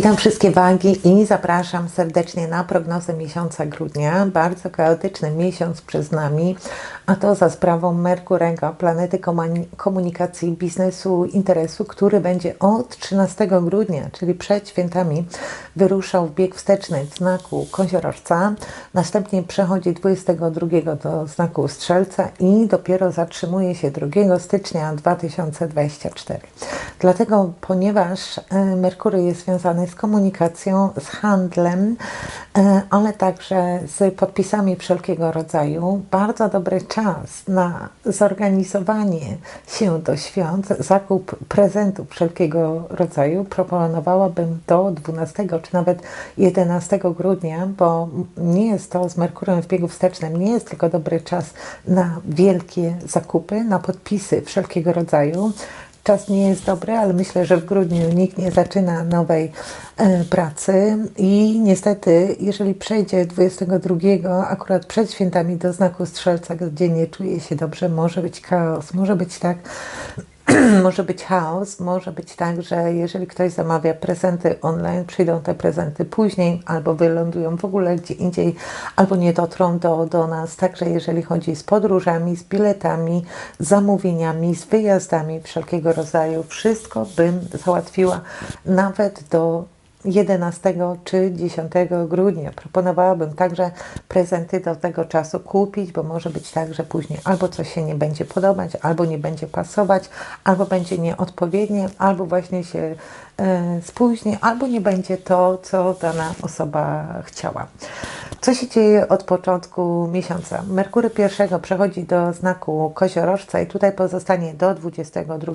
Witam wszystkie wagi i zapraszam serdecznie na prognozę miesiąca grudnia. Bardzo chaotyczny miesiąc przed nami, a to za sprawą Merkurego, planety komunikacji, biznesu, interesu, który będzie od 13 grudnia, czyli przed świętami, wyruszał w bieg wsteczny w znaku koziorożca, następnie przechodzi 22 do znaku strzelca i dopiero zatrzymuje się 2 stycznia 2024. Dlatego, ponieważ e, Merkury jest związany z komunikacją, z handlem, e, ale także z podpisami wszelkiego rodzaju, bardzo dobry czas na zorganizowanie się do świąt, zakup prezentów wszelkiego rodzaju. Proponowałabym do 12 czy nawet 11 grudnia, bo nie jest to z Merkurem w biegu wstecznym, nie jest tylko dobry czas na wielkie zakupy, na podpisy wszelkiego rodzaju czas nie jest dobry, ale myślę, że w grudniu nikt nie zaczyna nowej e, pracy i niestety, jeżeli przejdzie 22 akurat przed świętami do znaku strzelca, gdzie nie czuje się dobrze, może być chaos, może być tak, może być chaos, może być tak, że jeżeli ktoś zamawia prezenty online, przyjdą te prezenty później, albo wylądują w ogóle gdzie indziej, albo nie dotrą do, do nas. Także jeżeli chodzi z podróżami, z biletami, z zamówieniami, z wyjazdami wszelkiego rodzaju, wszystko bym załatwiła nawet do 11 czy 10 grudnia. Proponowałabym także prezenty do tego czasu kupić, bo może być tak, że później albo coś się nie będzie podobać, albo nie będzie pasować, albo będzie nieodpowiednie, albo właśnie się spóźni, albo nie będzie to, co dana osoba chciała. Co się dzieje od początku miesiąca? Merkury pierwszego przechodzi do znaku koziorożca i tutaj pozostanie do 22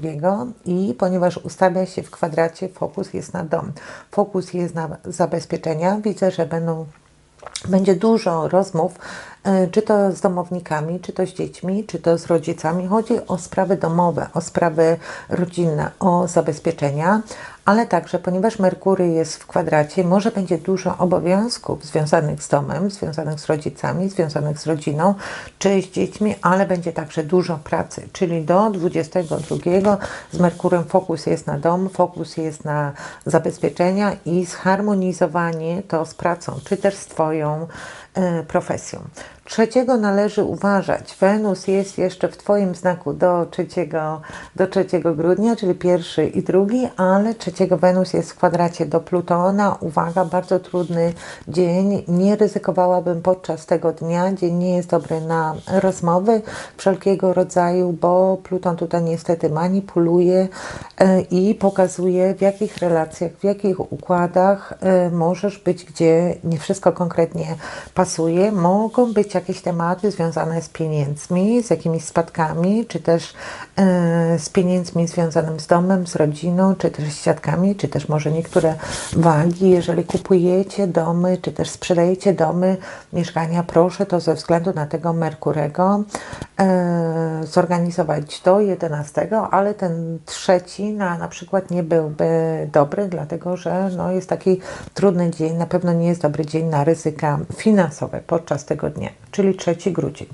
i ponieważ ustawia się w kwadracie, fokus jest na dom. Fokus jest na zabezpieczenia. Widzę, że będą będzie dużo rozmów, e, czy to z domownikami, czy to z dziećmi, czy to z rodzicami. Chodzi o sprawy domowe, o sprawy rodzinne, o zabezpieczenia, ale także, ponieważ Merkury jest w kwadracie, może będzie dużo obowiązków związanych z domem, związanych z rodzicami, związanych z rodziną, czy z dziećmi, ale będzie także dużo pracy, czyli do 22 z Merkurem fokus jest na dom, fokus jest na zabezpieczenia i zharmonizowanie to z pracą, czy też z Twoją e, profesją. Trzeciego należy uważać. Wenus jest jeszcze w Twoim znaku do 3, do 3 grudnia, czyli pierwszy i drugi, ale trzeciego Wenus jest w kwadracie do Plutona. Uwaga, bardzo trudny dzień. Nie ryzykowałabym podczas tego dnia. Dzień nie jest dobry na rozmowy wszelkiego rodzaju, bo Pluton tutaj niestety manipuluje e, i pokazuje w jakich relacjach, w jakich układach e, możesz być, gdzie nie wszystko konkretnie pasuje. Mogą być jakieś tematy związane z pieniędzmi, z jakimiś spadkami, czy też e, z pieniędzmi związanymi z domem, z rodziną, czy też z siatkami, czy też może niektóre wagi. Jeżeli kupujecie domy, czy też sprzedajecie domy, mieszkania, proszę to ze względu na tego Merkurego e, zorganizować do 11, ale ten trzeci na, na przykład nie byłby dobry, dlatego że no, jest taki trudny dzień, na pewno nie jest dobry dzień na ryzyka finansowe podczas tego dnia czyli 3 grudzień.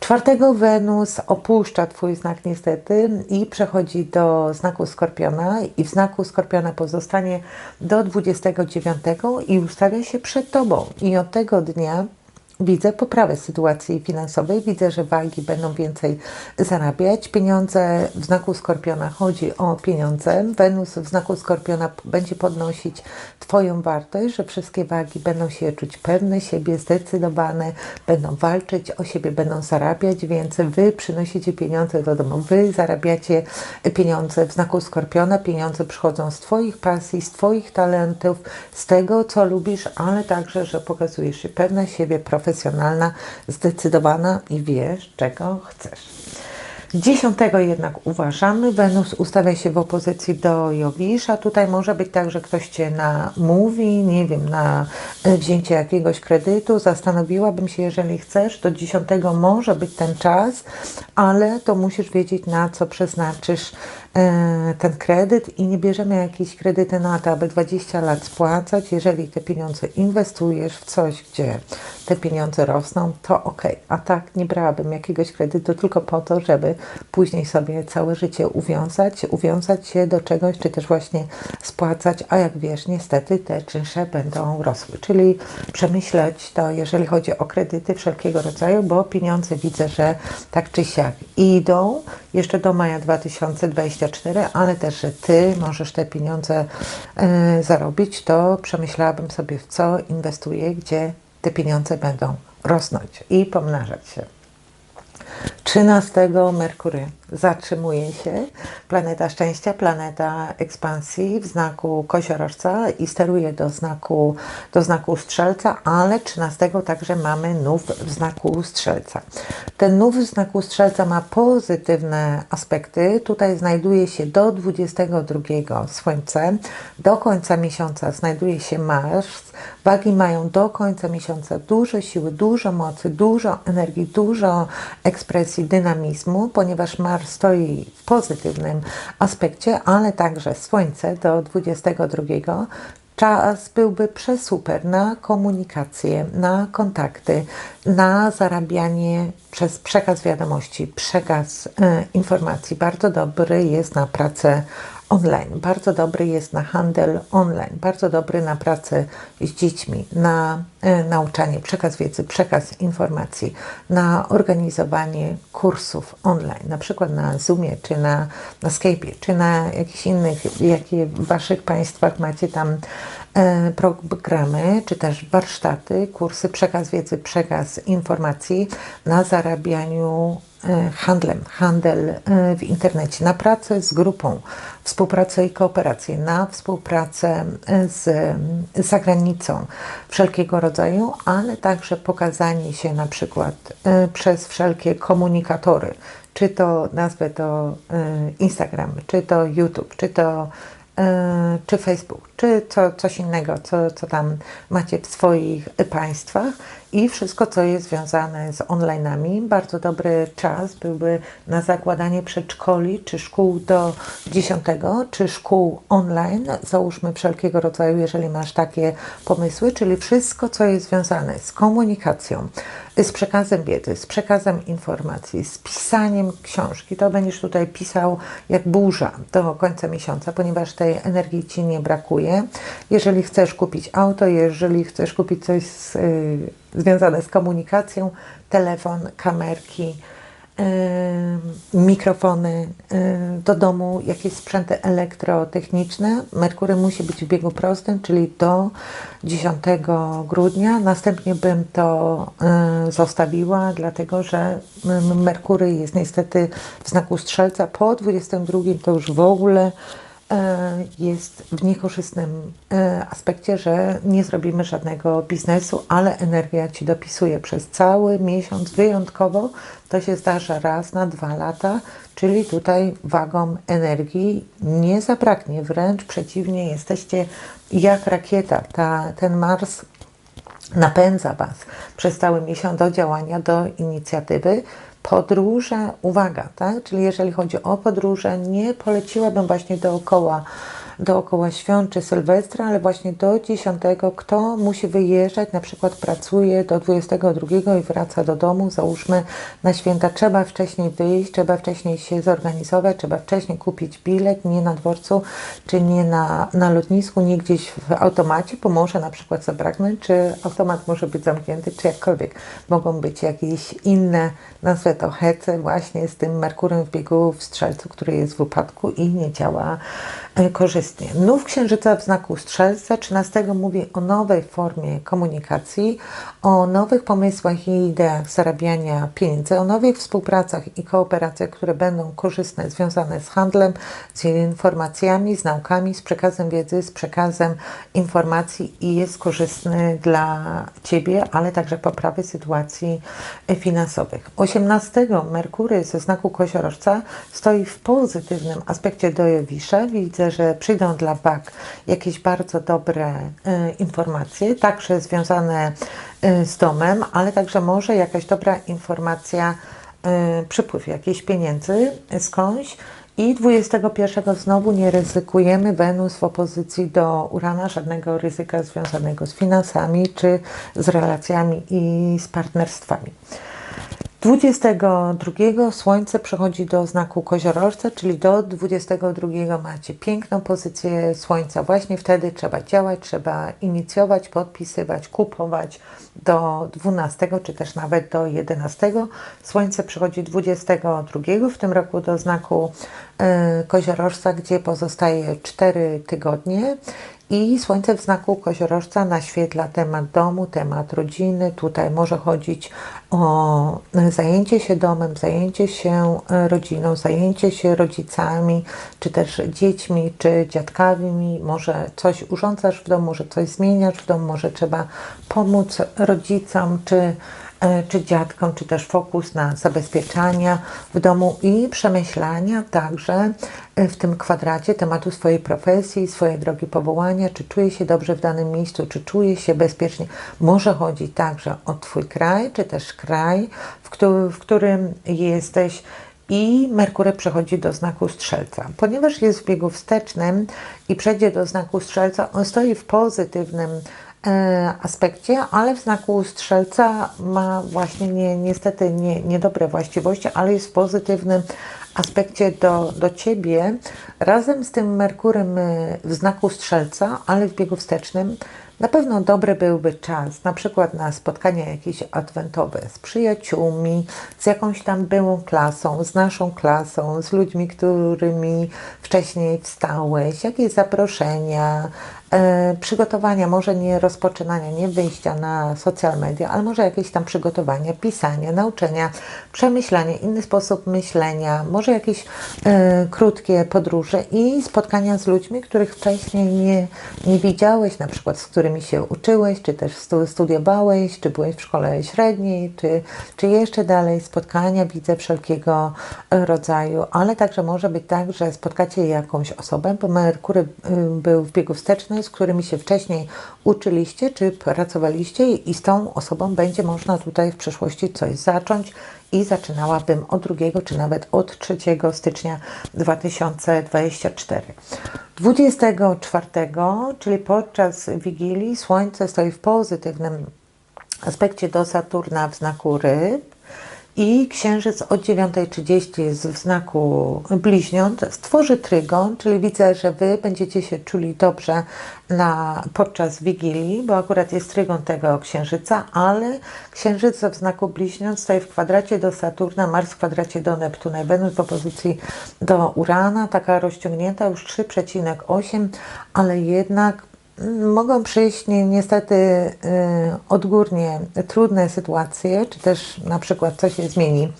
4 Wenus opuszcza Twój znak niestety i przechodzi do znaku Skorpiona i w znaku Skorpiona pozostanie do 29 i ustawia się przed Tobą. I od tego dnia Widzę poprawę sytuacji finansowej, widzę, że wagi będą więcej zarabiać. Pieniądze w znaku Skorpiona chodzi o pieniądze. Wenus w znaku Skorpiona będzie podnosić Twoją wartość, że wszystkie wagi będą się czuć pewne siebie, zdecydowane, będą walczyć o siebie, będą zarabiać więcej. Wy przynosicie pieniądze do domu, Wy zarabiacie pieniądze w znaku Skorpiona. Pieniądze przychodzą z Twoich pasji, z Twoich talentów, z tego, co lubisz, ale także, że pokazujesz się pewna siebie, profesjonalna profesjonalna, zdecydowana i wiesz, czego chcesz. Dziesiątego jednak uważamy. Wenus ustawia się w opozycji do Jowisza. Tutaj może być tak, że ktoś Cię namówi, nie wiem, na wzięcie jakiegoś kredytu. Zastanowiłabym się, jeżeli chcesz, do dziesiątego może być ten czas, ale to musisz wiedzieć, na co przeznaczysz ten kredyt i nie bierzemy jakiejś kredyty na to, aby 20 lat spłacać. Jeżeli te pieniądze inwestujesz w coś, gdzie te pieniądze rosną, to ok. A tak nie brałabym jakiegoś kredytu tylko po to, żeby później sobie całe życie uwiązać, uwiązać się do czegoś, czy też właśnie spłacać, a jak wiesz, niestety te czynsze będą rosły. Czyli przemyśleć to, jeżeli chodzi o kredyty wszelkiego rodzaju, bo pieniądze widzę, że tak czy siak idą jeszcze do maja 2024, ale też, że Ty możesz te pieniądze y, zarobić, to przemyślałabym sobie w co inwestuję, gdzie te pieniądze będą rosnąć i pomnażać się. 13 Merkury zatrzymuje się, planeta szczęścia, planeta ekspansji w znaku koziorożca i steruje do znaku, do znaku strzelca, ale 13 także mamy nów w znaku strzelca. Ten nów w znaku strzelca ma pozytywne aspekty. Tutaj znajduje się do 22 Słońce, do końca miesiąca znajduje się Mars. Wagi mają do końca miesiąca dużo siły, dużo mocy, dużo energii, dużo ekspresji, dynamizmu, ponieważ Mars stoi w pozytywnym aspekcie, ale także Słońce do 22 czas byłby przesuper na komunikację, na kontakty, na zarabianie przez przekaz wiadomości, przekaz y, informacji. Bardzo dobry jest na pracę online. Bardzo dobry jest na handel online, bardzo dobry na pracę z dziećmi, na e, nauczanie, przekaz wiedzy, przekaz informacji, na organizowanie kursów online, na przykład na Zoomie, czy na, na Skype'ie, czy na jakichś innych, jakie w Waszych państwach macie tam e, programy, czy też warsztaty, kursy, przekaz wiedzy, przekaz informacji na zarabianiu E, handlem, handel w internecie, na pracę z grupą, współpracę i kooperację, na współpracę z, zagranicą wszelkiego rodzaju, ale także pokazanie się na przykład przez wszelkie komunikatory, czy to nazwę to Instagram, czy to YouTube, czy to czy Facebook, czy co, coś innego, co, co tam macie w swoich państwach i wszystko, co jest związane z online'ami. Bardzo dobry czas byłby na zakładanie przedszkoli czy szkół do 10, czy szkół online, załóżmy wszelkiego rodzaju, jeżeli masz takie pomysły, czyli wszystko, co jest związane z komunikacją, z przekazem wiedzy, z przekazem informacji, z pisaniem książki. To będziesz tutaj pisał jak burza do końca miesiąca, ponieważ tej energii Ci nie brakuje. Jeżeli chcesz kupić auto, jeżeli chcesz kupić coś z, y, związane z komunikacją, telefon, kamerki, mikrofony do domu, jakieś sprzęty elektrotechniczne. Merkury musi być w biegu prostym, czyli do 10 grudnia. Następnie bym to zostawiła, dlatego że Merkury jest niestety w znaku strzelca. Po 22 to już w ogóle jest w niekorzystnym e, aspekcie, że nie zrobimy żadnego biznesu, ale energia Ci dopisuje przez cały miesiąc wyjątkowo. To się zdarza raz na dwa lata, czyli tutaj wagą energii nie zabraknie, wręcz przeciwnie, jesteście jak rakieta. Ta, ten Mars napędza Was przez cały miesiąc do działania, do inicjatywy. Podróże, uwaga, tak? Czyli jeżeli chodzi o podróże, nie poleciłabym właśnie dookoła dookoła świąt czy Sylwestra, ale właśnie do 10, kto musi wyjeżdżać, na przykład pracuje do 22 i wraca do domu, załóżmy na święta, trzeba wcześniej wyjść, trzeba wcześniej się zorganizować, trzeba wcześniej kupić bilet, nie na dworcu, czy nie na, na lotnisku, nie gdzieś w automacie, bo może na przykład zabraknąć, czy automat może być zamknięty, czy jakkolwiek. Mogą być jakieś inne, nazwę to hece, właśnie z tym Merkurem w biegu w strzelcu, który jest w upadku i nie działa E, korzystnie. Nów księżyca w znaku strzelca 13 mówi o nowej formie komunikacji, o nowych pomysłach i ideach zarabiania pieniędzy, o nowych współpracach i kooperacjach, które będą korzystne, związane z handlem, z informacjami, z naukami, z przekazem wiedzy, z przekazem informacji i jest korzystny dla Ciebie, ale także poprawy sytuacji finansowych. 18 Merkury ze znaku koziorożca stoi w pozytywnym aspekcie do Jowisza. Widzę że przyjdą dla wag jakieś bardzo dobre y, informacje, także związane y, z domem, ale także może jakaś dobra informacja, y, przypływ jakichś pieniędzy skądś. I 21 znowu nie ryzykujemy Wenus w opozycji do Urana, żadnego ryzyka związanego z finansami czy z relacjami i z partnerstwami. 22 Słońce przechodzi do znaku koziorożca, czyli do 22 macie piękną pozycję Słońca. Właśnie wtedy trzeba działać, trzeba inicjować, podpisywać, kupować. Do 12 czy też nawet do 11 Słońce przechodzi 22 w tym roku do znaku y, koziorożca, gdzie pozostaje 4 tygodnie i Słońce w znaku koziorożca naświetla temat domu, temat rodziny. Tutaj może chodzić o zajęcie się domem, zajęcie się e, rodziną, zajęcie się rodzicami, czy też dziećmi, czy dziadkami. Może coś urządzasz w domu, może coś zmieniasz w domu, może trzeba pomóc rodzicom, czy E, czy dziadkom, czy też fokus na zabezpieczania w domu i przemyślania także e, w tym kwadracie tematu swojej profesji, swojej drogi powołania, czy czuje się dobrze w danym miejscu, czy czuje się bezpiecznie. Może chodzić także o Twój kraj, czy też kraj, w, którym, w którym jesteś i Merkury przechodzi do znaku Strzelca. Ponieważ jest w biegu wstecznym i przejdzie do znaku Strzelca, on stoi w pozytywnym E, aspekcie, ale w znaku strzelca ma właśnie nie, niestety nie, niedobre właściwości, ale jest w pozytywnym aspekcie do, do Ciebie. Razem z tym Merkurem e, w znaku strzelca, ale w biegu wstecznym, na pewno dobry byłby czas, na przykład na spotkania jakieś adwentowe z przyjaciółmi, z jakąś tam byłą klasą, z naszą klasą, z ludźmi, którymi wcześniej wstałeś, jakieś zaproszenia, e, przygotowania, może nie rozpoczynania, nie wyjścia na social media, ale może jakieś tam przygotowania, pisania, nauczenia, przemyślania, inny sposób myślenia, może jakieś e, krótkie podróże i spotkania z ludźmi, których wcześniej nie, nie widziałeś, na przykład z którymi się uczyłeś, czy też studiowałeś, czy byłeś w szkole średniej, czy, czy jeszcze dalej, spotkania widzę wszelkiego rodzaju, ale także może być tak, że spotkacie jakąś osobę, bo Merkury y, był w biegu wstecznym, z którymi się wcześniej uczyliście, czy pracowaliście i z tą osobą będzie można tutaj w przyszłości coś zacząć i zaczynałabym od 2 czy nawet od 3 stycznia 2024. 24, czyli podczas Wigilii, Słońce stoi w pozytywnym aspekcie do Saturna w znaku ryb i księżyc o 9.30 jest w znaku bliźniąt, stworzy trygon, czyli widzę, że Wy będziecie się czuli dobrze na, podczas Wigilii, bo akurat jest trygon tego księżyca, ale księżyc w znaku bliźniąt stoi w kwadracie do Saturna, Mars w kwadracie do Neptuna, Wenus w opozycji do Urana, taka rozciągnięta już 3,8, ale jednak mogą przyjść ni niestety y, odgórnie trudne sytuacje, czy też na przykład coś się zmieni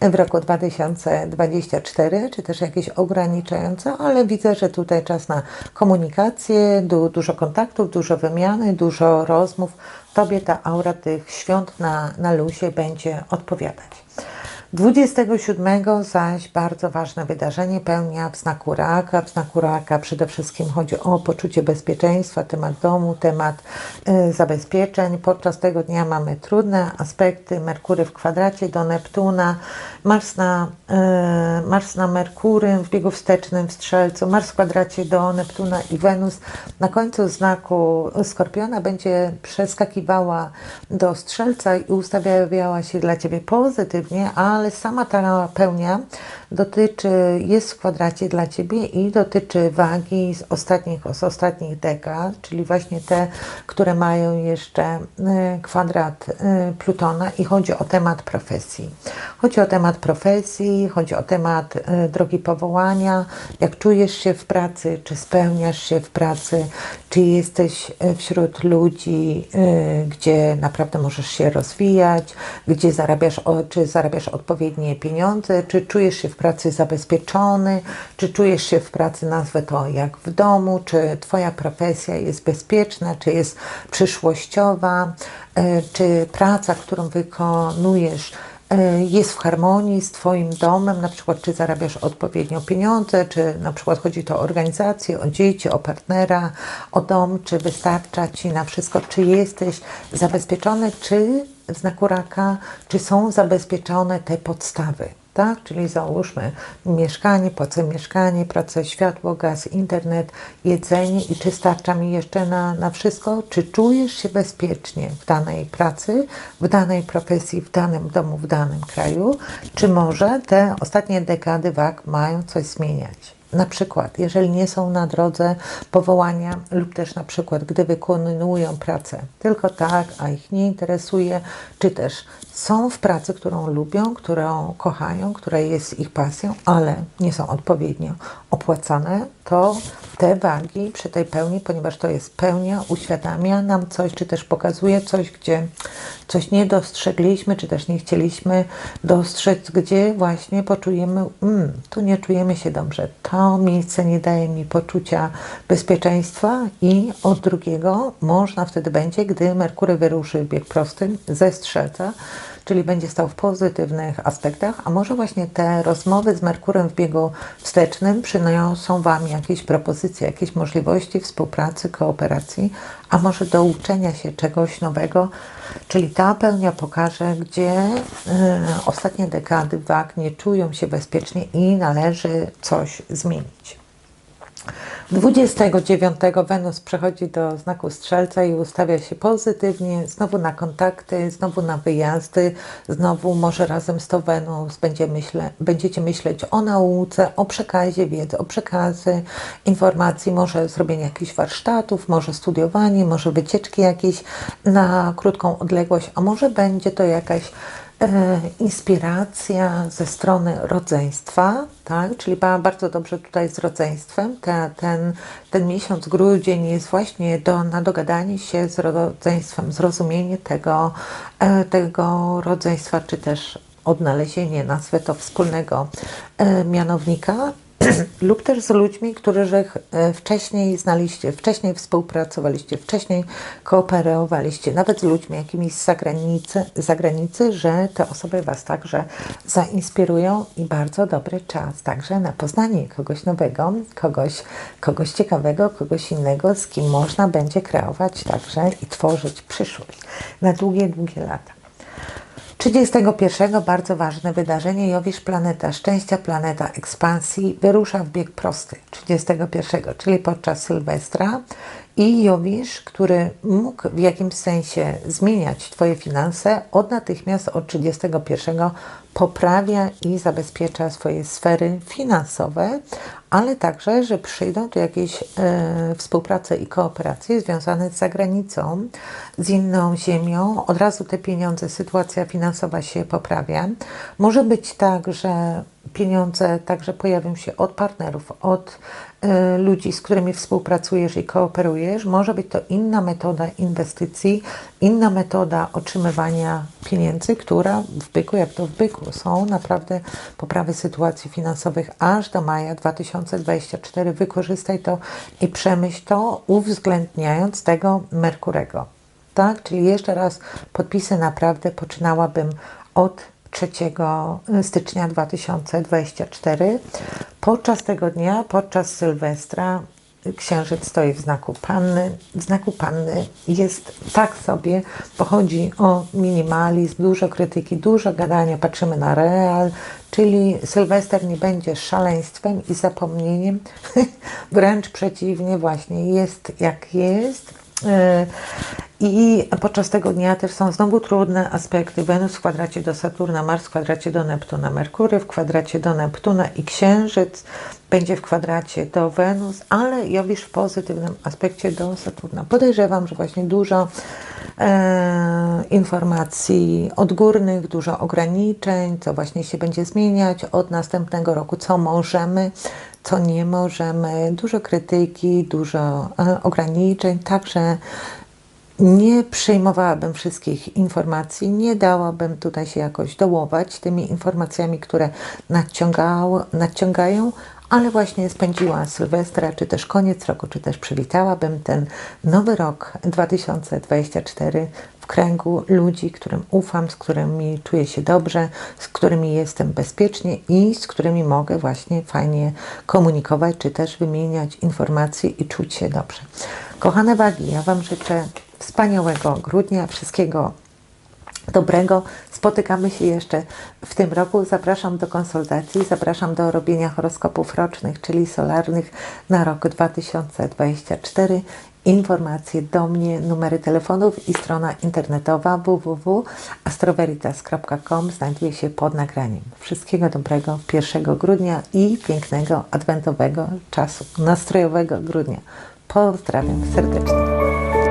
w roku 2024, czy też jakieś ograniczające, ale widzę, że tutaj czas na komunikację, du dużo kontaktów, dużo wymiany, dużo rozmów. Tobie ta aura tych świąt na, na luzie będzie odpowiadać. 27 zaś bardzo ważne wydarzenie pełnia w znaku raka. W znaku raka przede wszystkim chodzi o poczucie bezpieczeństwa, temat domu, temat y, zabezpieczeń. Podczas tego dnia mamy trudne aspekty. Merkury w kwadracie do Neptuna, Mars na, y, Mars na Merkury w biegu wstecznym w Strzelcu, Mars w kwadracie do Neptuna i Wenus. Na końcu znaku Skorpiona będzie przeskakiwała do Strzelca i ustawiała się dla Ciebie pozytywnie, ale ale sama ta dotyczy, jest w kwadracie dla Ciebie i dotyczy wagi z ostatnich, z ostatnich dekad, czyli właśnie te, które mają jeszcze y, kwadrat y, Plutona i chodzi o temat profesji. Chodzi o temat profesji, chodzi o temat y, drogi powołania, jak czujesz się w pracy, czy spełniasz się w pracy, czy jesteś wśród ludzi, gdzie naprawdę możesz się rozwijać, gdzie zarabiasz, czy zarabiasz odpowiednie pieniądze, czy czujesz się w pracy zabezpieczony, czy czujesz się w pracy, nazwę to jak w domu, czy Twoja profesja jest bezpieczna, czy jest przyszłościowa, e, czy praca, którą wykonujesz, e, jest w harmonii z Twoim domem, na przykład czy zarabiasz odpowiednio pieniądze, czy na przykład chodzi to o organizację, o dzieci, o partnera, o dom, czy wystarcza Ci na wszystko, czy jesteś zabezpieczony, czy w znaku raka, czy są zabezpieczone te podstawy. Tak? Czyli załóżmy mieszkanie, płacę mieszkanie, pracę światło, gaz, internet, jedzenie i czy starcza mi jeszcze na, na wszystko? Czy czujesz się bezpiecznie w danej pracy, w danej profesji, w danym domu, w danym kraju? Czy może te ostatnie dekady WAG mają coś zmieniać? Na przykład, jeżeli nie są na drodze powołania, lub też na przykład, gdy wykonują pracę tylko tak, a ich nie interesuje, czy też są w pracy, którą lubią, którą kochają, która jest ich pasją, ale nie są odpowiednio opłacane, to te wagi przy tej pełni, ponieważ to jest pełnia, uświadamia nam coś, czy też pokazuje coś, gdzie coś nie dostrzegliśmy, czy też nie chcieliśmy dostrzec, gdzie właśnie poczujemy, mm, tu nie czujemy się dobrze, to miejsce nie daje mi poczucia bezpieczeństwa i od drugiego można wtedy będzie, gdy Merkury wyruszy bieg prosty ze strzelca, czyli będzie stał w pozytywnych aspektach, a może właśnie te rozmowy z Merkurem w biegu wstecznym przyniosą Wam jakieś propozycje, jakieś możliwości współpracy, kooperacji, a może do uczenia się czegoś nowego, czyli ta pełnia pokaże, gdzie y, ostatnie dekady wag nie czują się bezpiecznie i należy coś zmienić. 29 Wenus przechodzi do znaku Strzelca i ustawia się pozytywnie, znowu na kontakty, znowu na wyjazdy, znowu może razem z to Wenus będzie myśle, będziecie myśleć o nauce, o przekazie wiedzy, o przekazy informacji, może zrobienie jakichś warsztatów, może studiowanie, może wycieczki jakieś na krótką odległość, a może będzie to jakaś inspiracja ze strony rodzeństwa, tak? czyli bardzo dobrze tutaj z rodzeństwem. Te, ten, ten miesiąc, grudzień jest właśnie do, na dogadanie się z rodzeństwem, zrozumienie tego, e, tego rodzeństwa, czy też odnalezienie, nazwę to wspólnego e, mianownika lub też z ludźmi, których e, wcześniej znaliście, wcześniej współpracowaliście, wcześniej kooperowaliście, nawet z ludźmi jakimiś z zagranicy, zagranicy, że te osoby Was także zainspirują i bardzo dobry czas także na poznanie kogoś nowego, kogoś, kogoś ciekawego, kogoś innego, z kim można będzie kreować także i tworzyć przyszłość na długie, długie lata. 31 bardzo ważne wydarzenie. Jowisz, planeta szczęścia, planeta ekspansji, wyrusza w bieg prosty 31, czyli podczas Sylwestra. I Jowisz, który mógł w jakimś sensie zmieniać Twoje finanse, od natychmiast od 31 poprawia i zabezpiecza swoje sfery finansowe, ale także, że przyjdą tu jakieś e, współprace i kooperacje związane z zagranicą, z inną ziemią. Od razu te pieniądze, sytuacja finansowa się poprawia. Może być tak, że pieniądze także pojawią się od partnerów, od y, ludzi, z którymi współpracujesz i kooperujesz. Może być to inna metoda inwestycji, inna metoda otrzymywania pieniędzy, która w byku, jak to w byku, są naprawdę poprawy sytuacji finansowych aż do maja 2024. Wykorzystaj to i przemyśl to, uwzględniając tego Merkurego. Tak? Czyli jeszcze raz podpisy naprawdę poczynałabym od 3 stycznia 2024. Podczas tego dnia, podczas Sylwestra, księżyc stoi w znaku panny. W znaku panny jest tak sobie, pochodzi o minimalizm, dużo krytyki, dużo gadania, patrzymy na real, czyli Sylwester nie będzie szaleństwem i zapomnieniem, wręcz przeciwnie, właśnie jest jak jest. E, i podczas tego dnia też są znowu trudne aspekty. Wenus w kwadracie do Saturna, Mars w kwadracie do Neptuna, Merkury w kwadracie do Neptuna i Księżyc będzie w kwadracie do Wenus, ale Jowisz w pozytywnym aspekcie do Saturna. Podejrzewam, że właśnie dużo e, informacji odgórnych, dużo ograniczeń, co właśnie się będzie zmieniać od następnego roku, co możemy, co nie możemy, dużo krytyki, dużo e, ograniczeń, także nie przyjmowałabym wszystkich informacji, nie dałabym tutaj się jakoś dołować tymi informacjami, które nadciągają, ale właśnie spędziła Sylwestra, czy też koniec roku, czy też przywitałabym ten nowy rok 2024 w kręgu ludzi, którym ufam, z którymi czuję się dobrze, z którymi jestem bezpiecznie i z którymi mogę właśnie fajnie komunikować, czy też wymieniać informacje i czuć się dobrze. Kochane wagi, ja Wam życzę wspaniałego grudnia, wszystkiego dobrego. Spotykamy się jeszcze w tym roku. Zapraszam do konsultacji, zapraszam do robienia horoskopów rocznych, czyli solarnych na rok 2024. Informacje do mnie, numery telefonów i strona internetowa www.astroveritas.com znajduje się pod nagraniem. Wszystkiego dobrego 1 grudnia i pięknego adwentowego czasu, nastrojowego grudnia. Pozdrawiam serdecznie.